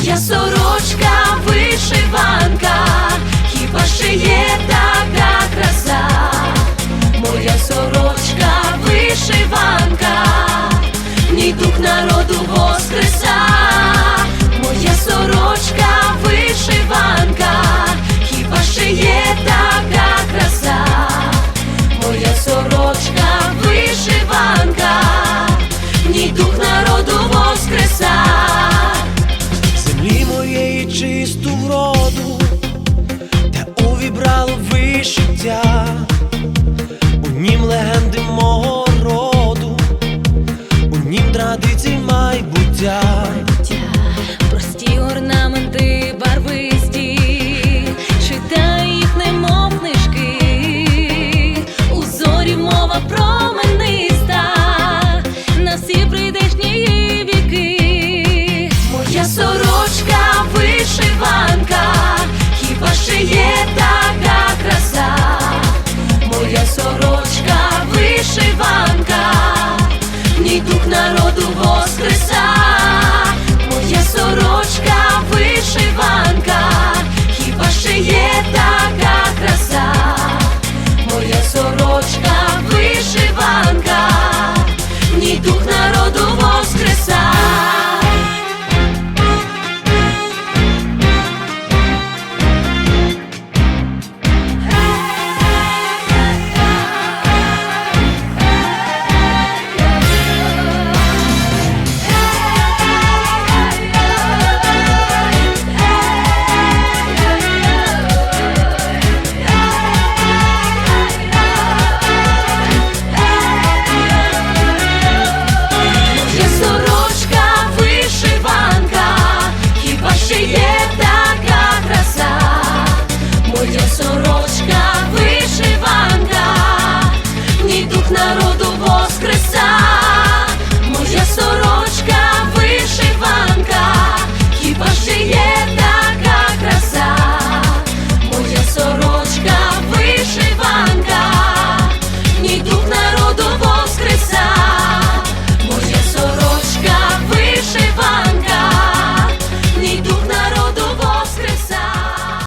Моя сорочка вишиванка, традицій майбуття. sorrow